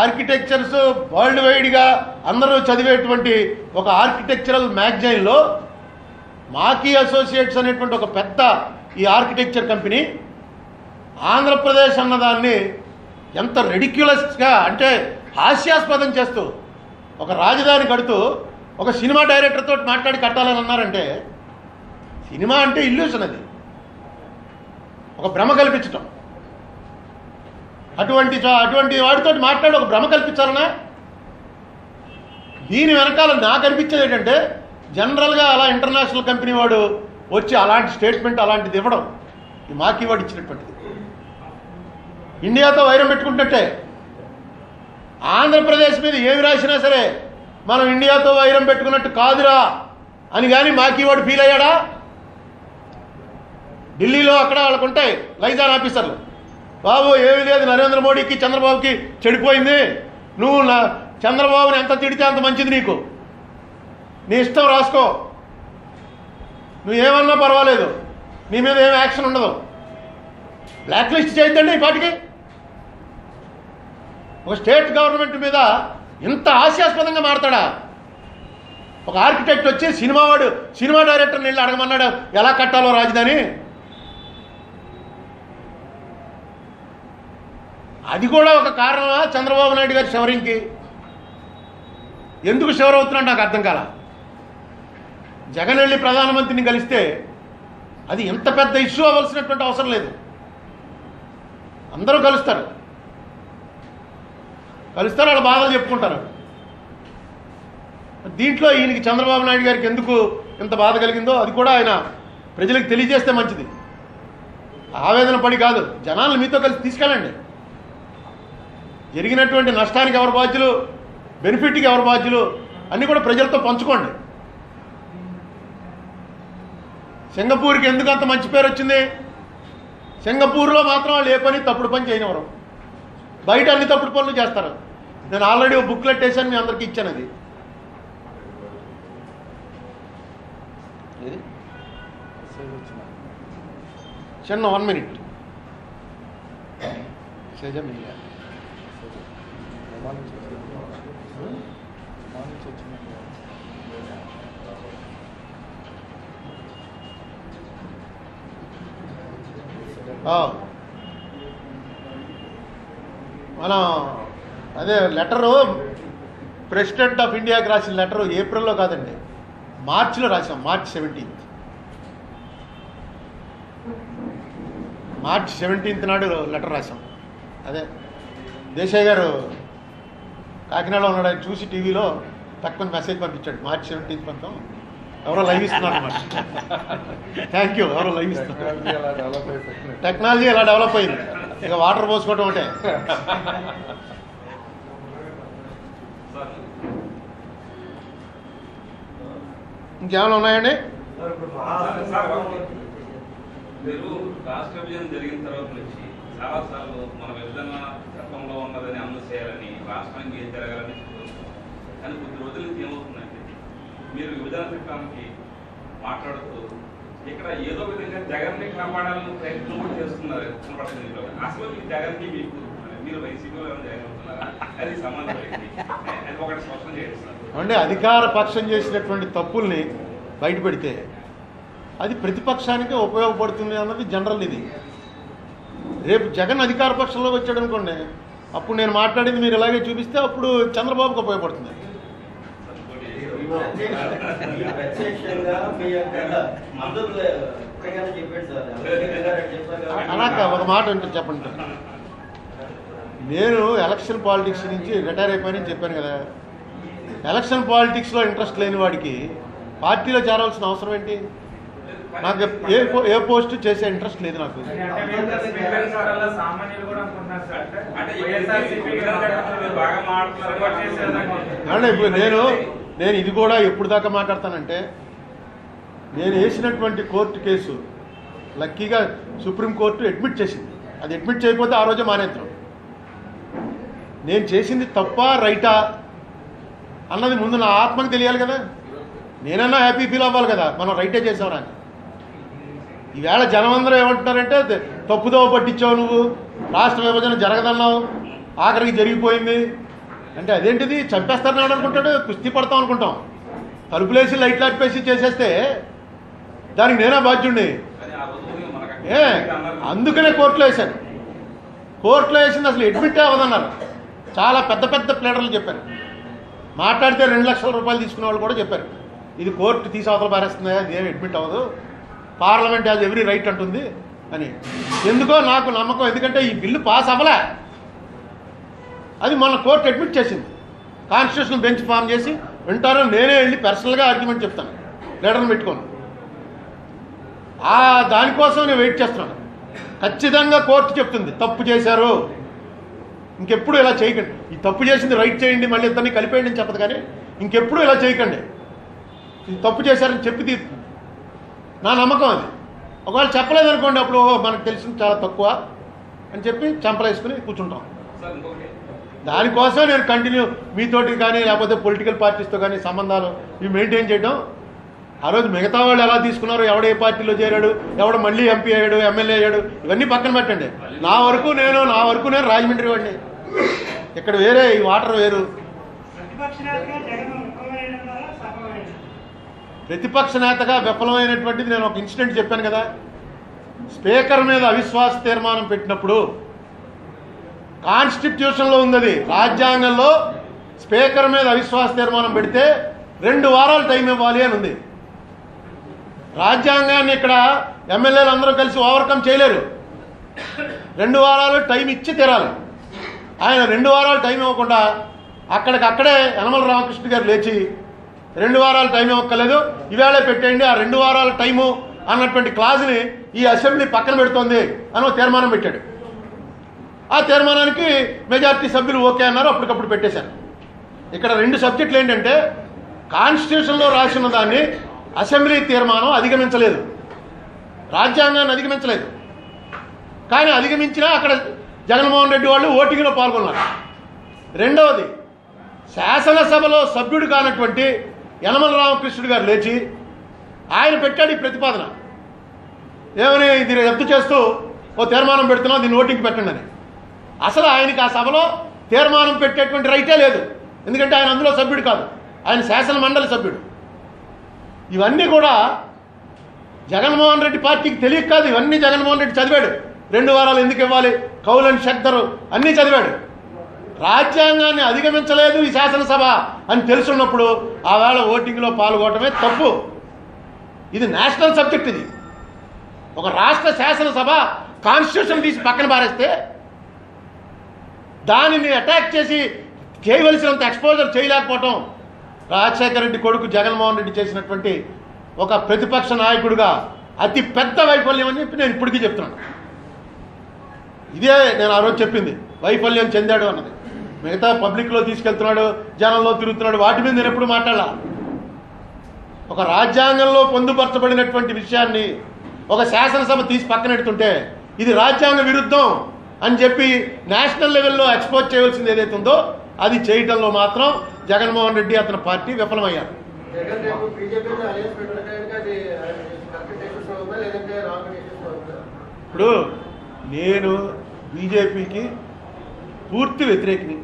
Architectures world వైడ్గా అందరూ చదివేటువంటి ఒక ఆర్కిటెక్చరల్ మ్యాగజైన్లో మాకీ అసోసియేట్స్ అనేటువంటి ఒక పెద్ద ఈ ఆర్కిటెక్చర్ కంపెనీ ఆంధ్రప్రదేశ్ అన్నదాన్ని ఎంత రెడిక్యులస్గా అంటే హాస్యాస్పదం చేస్తూ ఒక రాజధాని కడుతూ ఒక సినిమా డైరెక్టర్ తోటి మాట్లాడి కట్టాలని అన్నారంటే సినిమా అంటే ఇల్యూషన్ అది. ఒక భ్రమ కల్పించటం. అటువంటి చో- అటువంటి వాడితో మాట్లాడి ఒక భ్రమ కల్పించాలనా? దీని వెనకాల నాకు అనిపించేది ఏంటంటే జనరల్గా అలా ఇంటర్నేషనల్ కంపెనీ వాడు వచ్చి అలాంటి స్టేట్మెంట్ అలాంటిది ఇవ్వడం. ఈ మాకి వాడు ఇచ్చినటువంటిది. ఇండియాతో వైరం పెట్టుకుంటే ఆంధ్రప్రదేశ్ మీద ఏమి రాసినా సరే మనం ఇండియాతో వైరం పెట్టుకున్నట్టు కాదురా అని కానీ మాకి వాడు ఫీల్ అయ్యాడా? ఢిల్లీలో అక్కడ వాళ్ళకు ఉంటాయి లైజాన్ ఆఫీసర్లు. బాబు ఏమీ లేదు. నరేంద్ర మోడీకి చంద్రబాబుకి చెడిపోయింది. నువ్వు నా చంద్రబాబుని ఎంత తిడితే అంత మంచిది నీకు. నీ ఇష్టం రాసుకో. నువ్వు ఏమన్నా పర్వాలేదు. నీ మీద ఏం యాక్షన్ ఉండదు. బ్లాక్ లిస్ట్ చేయొద్దండి ఈ పాటికి. ఒక స్టేట్ గవర్నమెంట్ మీద ఇంత హాస్యాస్పదంగా మారతాడా? ఒక ఆర్కిటెక్ట్ వచ్చి సినిమా వాడు సినిమా డైరెక్టర్ని వెళ్ళి అడగమన్నాడు ఎలా కట్టాలో రాజధాని? అది కూడా ఒక కారణమా చంద్రబాబు నాయుడు గారి శవరింగ్కి ఎందుకు షవర్ అవుతున్నాడు నాకు అర్థం కాల? జగన్ వెళ్ళి ప్రధానమంత్రిని కలిస్తే అది ఎంత పెద్ద ఇష్యూ అవ్వాల్సినటువంటి అవసరం లేదు. అందరూ కలుస్తారు. కలుస్తారు వాళ్ళ బాధలు చెప్పుకుంటారు. దీంట్లో ఈయనకి చంద్రబాబు నాయుడు గారికి ఎందుకు ఇంత బాధ కలిగిందో అది కూడా ఆయన ప్రజలకు తెలియజేస్తే మంచిది. ఆవేదన పడి కాదు. జనాలను మీతో కలిసి తీసుకెళ్ళండి. జరిగినటువంటి నష్టానికి ఎవరు బాధ్యులు? బెనిఫిట్కి ఎవరు బాధ్యులు? అన్నీ కూడా ప్రజలతో పంచుకోండి. సింగపూర్కి ఎందుకు అంత మంచి పేరు వచ్చింది? సింగపూర్లో మాత్రం వాళ్ళు ఏ పని తప్పుడు పని చేయనివ్వరు. బయట అన్ని తప్పుడు పనులు చేస్తారు. నేను ఆల్రెడీ ఒక బుక్లెట్ వేసాను మీ అందరికీ ఇచ్చాను అది. చిన్న వన్ మినిట్. సేజం మనం అదే లెటరు ప్రెసిడెంట్ ఆఫ్ ఇండియాకి రాసిన లెటరు ఏప్రిల్లో కాదండి. మార్చిలో రాసాం మార్చ్ సెవెంటీన్త్. మార్చ్ సెవెంటీన్త్ నాడు లెటర్ రాసాం. అదే దేశాయ్ గారు కాకినాడలో ఉన్నాడు. ఆయన చూసి టీవీలో తక్కువ మెసేజ్ పంపించాడు. మార్చ్ సెవెంటీన్త్ పంతం. ఎవరో లైవ్ ఇస్తున్నారు అనమాట థ్యాంక్ యూ ఎవరో లైవ్ ఇస్తున్నారు. టెక్నాలజీ ఎలా డెవలప్ అయింది? ఇక వాటర్ పోసుకోవటం అంటే ఇంకేమైనా ఉన్నాయండి? మీరు రాష్ట్ర విభజన జరిగిన తర్వాత నుంచి చాలా సార్లు మన విభజన ప్రభుత్వంలో ఉన్నదని అమలు చేయాలని రాష్ట్రానికి ఏం జరగాలని కానీ కొద్ది రోజుల నుంచి ఏమవుతుందంటే మీరు విభజన చట్టానికి మాట్లాడుతూ ఇక్కడ ఏదో విధంగా జగన్ని కాపాడాలని ప్రయత్నం కూడా చేస్తున్నారు కనపడుతుంది అసలు మీ జగన్కి మీకు మీరు వైసీపీలో ఏమైనా జగన్ అవుతున్నారా అది సంబంధం అది ఒకటి స్పష్టం చేయండి అంటే అధికార పక్షం చేసినటువంటి తప్పుల్ని బయటపెడితే అది ప్రతిపక్షానికి ఉపయోగపడుతుంది అన్నది జనరల్ ఇది. రేపు జగన్ అధికార పక్షంలోకి వచ్చాడు అనుకోండి అప్పుడు నేను మాట్లాడింది మీరు ఇలాగే చూపిస్తే అప్పుడు చంద్రబాబుకు ఉపయోగపడుతుంది. అనాక ఒక మాట ఉంటుంది చెప్పండి. నేను ఎలక్షన్ పాలిటిక్స్ నుంచి రిటైర్ అయిపోయానని చెప్పాను కదా. ఎలక్షన్ పాలిటిక్స్లో ఇంట్రెస్ట్ లేని వాడికి పార్టీలో చేరవలసిన అవసరం ఏంటి? నాకు ఏ పో- ఏ పోస్ట్ చేసే ఇంట్రెస్ట్ లేదు నాకు. అంటే ఇప్పుడు నేను నేను ఇది కూడా ఎప్పుడు దాకా మాట్లాడతానంటే నేను వేసినటువంటి కోర్టు కేసు లక్కీగా సుప్రీంకోర్టు అడ్మిట్ చేసింది. అది అడ్మిట్ చేయకపోతే ఆ రోజే మానేద్దాం. నేను చేసింది తప్ప రైటా అన్నది ముందు నా ఆత్మకు తెలియాలి కదా. నేనన్నా హ్యాపీ ఫీల్ అవ్వాలి కదా. మనం రైటే చేసాం రాని. ఈవేళ జనం ఏమంటున్నారంటే తప్పుదోవ పట్టించావు నువ్వు. రాష్ట్ర విభజన జరగదన్నావు. ఆఖరికి జరిగిపోయింది. అంటే అదేంటిది? చంపేస్తారన్నాడు అనుకుంటాడు? కుస్తీ పడతాం అనుకుంటాం. తలుపులేసి లైట్లు ఆపేసి చేసేస్తే దానికి నేనా బాధ్యుడిని. ఏ అందుకనే కోర్టులో వేశాను కోర్టులో వేసింది అసలు అడ్మిట్ అవ్వదన్నారు. చాలా పెద్ద పెద్ద ప్లేడర్లు చెప్పారు. మాట్లాడితే రెండు లక్షల రూపాయలు తీసుకునే వాళ్ళు కూడా చెప్పారు. ఇది కోర్టు తీసి అవతల పారేస్తుంది? అది ఏమి అడ్మిట్ అవ్వదు. పార్లమెంట్ హ్యాజ్ ఎవ్రీ రైట్ అంటుంది అని. ఎందుకో నాకు నమ్మకం ఎందుకంటే ఈ బిల్లు పాస్ అవ్వలే. అది మొన్న కోర్టు అడ్మిట్ చేసింది. కాన్స్టిట్యూషన్ బెంచ్ ఫామ్ చేసి వింటారో నేనే వెళ్ళి పర్సనల్గా ఆర్గ్యుమెంట్ చెప్తాను. లీడర్ని పెట్టుకోను. ఆ దానికోసం నేను వెయిట్ చేస్తున్నాను. ఖచ్చితంగా కోర్టు చెప్తుంది తప్పు చేశారు. ఇంకెప్పుడు ఇలా చేయకండి. ఈ తప్పు చేసింది రైట్ చేయండి మళ్ళీ ఇద్దరిని కలిపేయండి అని చెప్పదు కానీ ఇంకెప్పుడు ఇలా చేయకండి. ఇది తప్పు చేశారని చెప్పి తీరుతుంది నా నమ్మకం అది. ఒకవేళ చెప్పలేదనుకోండి అప్పుడు ఓహో మనకు తెలిసింది చాలా తక్కువ అని చెప్పి చంపలేసుకుని కూర్చుంటాం. సార్ ఇంకొకటి. దానికోసం నేను కంటిన్యూ మీతోటి కానీ లేకపోతే పొలిటికల్ పార్టీస్తో కానీ సంబంధాలు ఇవి మెయింటైన్ చేయడం ఆ రోజు మిగతా వాళ్ళు ఎలా తీసుకున్నారు ఎవడ ఏ పార్టీలో చేరాడు ఎవడ మళ్ళీ ఎంపీ అయ్యాడు ఎమ్మెల్యే అయ్యాడు ఇవన్నీ పక్కన పెట్టండి. నా వరకు నేను నా వరకు నేను రాజమండ్రి వాడిని. ఇక్కడ వేరే ఈ వాటర్ వేరు ప్రతిపక్ష నేతగా జగన్ విఫలమైనారా సఫలమైనారా ప్రతిపక్ష నేతగా విఫలమైనటువంటిది నేను ఒక ఇన్సిడెంట్ చెప్పాను కదా. స్పీకర్ మీద అవిశ్వాస తీర్మానం పెట్టినప్పుడు కాన్స్టిట్యూషన్లో ఉంది రాజ్యాంగంలో స్పీకర్ మీద అవిశ్వాస తీర్మానం పెడితే రెండు వారాలు టైం ఇవ్వాలి అని ఉంది. రాజ్యాంగాన్ని ఇక్కడ ఎమ్మెల్యేలు అందరూ కలిసి ఓవర్కమ్ చేయలేరు. రెండు వారాలు టైం ఇచ్చి తీరాలి. ఆయన రెండు వారాలు టైం ఇవ్వకుండా అక్కడికక్కడే యనమల రామకృష్ణ గారు లేచి రెండు వారాల టైం ఇవ్వక్కర్లేదు. ఇవాళ పెట్టేయండి ఆ రెండు వారాల టైము అన్నటువంటి క్లాజ్ని ఈ అసెంబ్లీ పక్కన పెడుతోంది అని ఒక తీర్మానం పెట్టాడు. ఆ తీర్మానానికి మెజార్టీ సభ్యులు ఓకే అన్నారు అప్పటికప్పుడు పెట్టేశారు. ఇక్కడ రెండు సబ్జెక్టులు ఏంటంటే కాన్స్టిట్యూషన్లో రాసిన దాన్ని అసెంబ్లీ తీర్మానం అధిగమించలేదు. రాజ్యాంగాన్ని అధిగమించలేదు. కానీ అధిగమించినా అక్కడ జగన్మోహన్ రెడ్డి వాళ్ళు ఓటింగ్లో పాల్గొన్నారు. రెండవది శాసనసభలో సభ్యుడు కానటువంటి యనమల రామకృష్ణుడు గారు లేచి ఆయన పెట్టాడు ఈ ప్రతిపాదన. ఏమని ఇది రద్దు చేస్తూ ఓ తీర్మానం పెడుతున్నాం దీన్ని ఓటింగ్కి పెట్టండి అని. అసలు ఆయనకి ఆ సభలో తీర్మానం పెట్టేటువంటి రైటే లేదు. ఎందుకంటే ఆయన అందులో సభ్యుడు కాదు. ఆయన శాసన మండలి సభ్యుడు. ఇవన్నీ కూడా జగన్మోహన్ రెడ్డి పార్టీకి తెలియక కాదు ఇవన్నీ జగన్మోహన్ రెడ్డి చదివాడు. రెండు వారాలు ఎందుకు ఇవ్వాలి? కౌలన్ షద్దరు అన్నీ చదివాడు. రాజ్యాంగాన్ని అధిగమించలేదు ఈ శాసనసభ అని తెలుసున్నప్పుడు ఆవేళ ఓటింగ్లో పాల్గొనడమే తప్పు. ఇది నేషనల్ సబ్జెక్ట్ ఇది. ఒక రాష్ట్ర శాసనసభ కాన్స్టిట్యూషన్ తీసి పక్కన పారేస్తే దానిని అటాక్ చేసి చేయవలసినంత ఎక్స్పోజర్ చేయలేకపోవటం రాజశేఖర రెడ్డి కొడుకు జగన్మోహన్ రెడ్డి చేసినటువంటి ఒక ప్రతిపక్ష నాయకుడిగా అతి పెద్ద వైఫల్యం అని చెప్పి నేను ఇప్పటికీ చెప్తున్నాను. ఇదే నేను ఆ రోజు చెప్పింది. వైఫల్యం చెందాడు అన్నది. మిగతా పబ్లిక్లో తీసుకెళ్తున్నాడు జనంలో తిరుగుతున్నాడు వాటి మీద నేను ఎప్పుడు మాట్లాడాల? ఒక రాజ్యాంగంలో పొందుపరచబడినటువంటి విషయాన్ని ఒక శాసనసభ తీసి పక్కనెడుతుంటే ఇది రాజ్యాంగ విరుద్ధం అని చెప్పి నేషనల్ లెవెల్లో ఎక్స్పోజ్ చేయవలసింది ఏదైతే ఉందో అది చేయటంలో మాత్రం జగన్మోహన్ రెడ్డి అతని పార్టీ విఫలమయ్యారు. ఇప్పుడు నేను బీజేపీకి పూర్తి వ్యతిరేకిని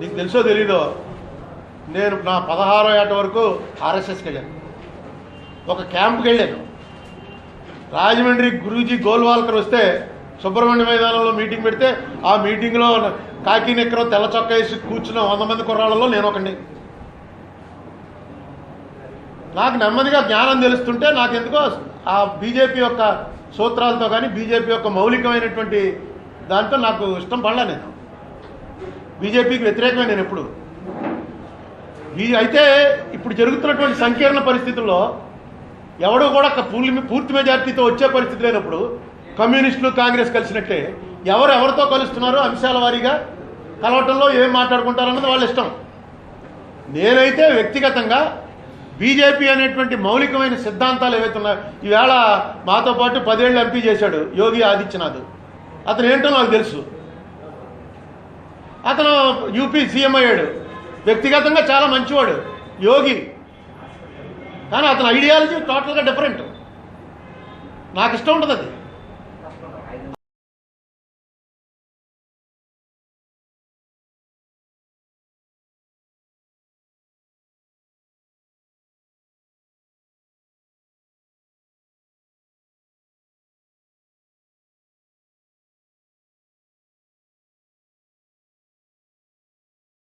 నీకు తెలుసో తెలీదో నేను నా పదహారో ఏట వరకు ఆర్ఎస్ఎస్కి వెళ్ళాను. ఒక క్యాంప్కి వెళ్ళాను. రాజమండ్రి గురూజీ గోల్వాల్కర్ వస్తే సుబ్రహ్మణ్య మైదానంలో మీటింగ్ పెడితే ఆ మీటింగ్లో కాకి నిక్కరో తెల్ల చొక్కా వేసి కూర్చున్న వంద మంది కుర్రాళ్ళలో నేను ఒకండి నాకు నెమ్మదిగా జ్ఞానం తెలుస్తుంటే నాకు ఎందుకో ఆ బీజేపీ యొక్క సూత్రాలతో కానీ బీజేపీ యొక్క మౌలికమైనటువంటి దాంతో నాకు ఇష్టం పడలే నేను. బీజేపీకి వ్యతిరేకమే నేను ఎప్పుడు. అయితే ఇప్పుడు జరుగుతున్నటువంటి సంకీర్ణ పరిస్థితుల్లో ఎవడు కూడా పూర్తి పూర్తి మెజార్టీతో వచ్చే పరిస్థితి లేనప్పుడు కమ్యూనిస్టులు కాంగ్రెస్ కలిసినట్టే ఎవరు ఎవరితో కలుస్తున్నారో అంశాల వారీగా కలవటంలో ఏం మాట్లాడుకుంటారన్నది వాళ్ళ ఇష్టం. నేనైతే వ్యక్తిగతంగా బీజేపీ అనేటువంటి మౌలికమైన సిద్ధాంతాలు ఏవైతే ఉన్నాయో ఈవేళ మాతో పాటు పదేళ్ళు ఎంపీ చేశాడు యోగి ఆదిత్యనాథ్. అతను ఏంటో నాకు తెలుసు. అతను యూపీ సీఎం అయ్యాడు. వ్యక్తిగతంగా చాలా మంచివాడు యోగి. కానీ అతని ఐడియాలజీ టోటల్గా డిఫరెంట్ నాకు ఇష్టం ఉంటుంది అది.